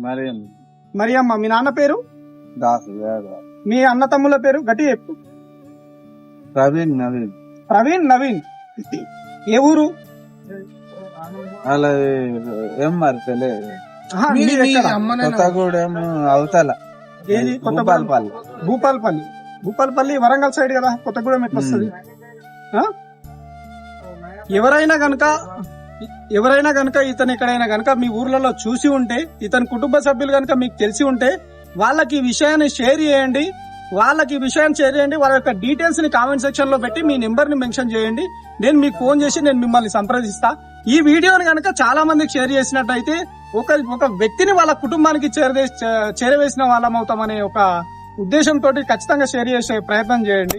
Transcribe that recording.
మరి మరి అమ్మ మీ నాన్న పేరు? దాసు మీ అన్న తమ్ముల పేరు? గట్టి చెప్పు. ప్రవీణ్ నవీన్. ప్రవీణ్ నవీన్. ఏ ఊరు? అలా ఏం మరి తెలియదు ఆహా, మీ- మీది మీ ఎక్కడ? అమ్మనే కొత్తగూడెం అవతల. ఏది? కొత్త భూపాలపల్లి. భూపాలపల్లి. భూపాలపల్లి వరంగల్ సైడ్ కదా కొత్తగూడెం ఎట్లా వస్తుంది? ఎవరైనా గనక ఎవరైనా గనక ఇతను ఎక్కడైనా గనక మీ ఊర్లలో చూసి ఉంటే ఇతని కుటుంబ సభ్యులు గనక మీకు తెలిసి ఉంటే వాళ్ళకి ఈ విషయాన్ని షేర్ చేయండి. వాళ్ళకి ఈ విషయాన్ని షేర్ చేయండి. వాళ్ళ యొక్క డీటెయిల్స్ని కామెంట్ సెక్షన్లో పెట్టి మీ నెంబర్ని మెన్షన్ చేయండి. నేను మీకు ఫోన్ చేసి నేను మిమ్మల్ని సంప్రదిస్తా. ఈ వీడియోని కనుక చాలా మందికి షేర్ చేసినట్టయితే ఒక ఒక వ్యక్తిని వాళ్ళ కుటుంబానికి చేరదే చేరవేసిన వాళ్ళం అవుతామనే ఒక ఉద్దేశంతో ఖచ్చితంగా షేర్ చేసే ప్రయత్నం చేయండి.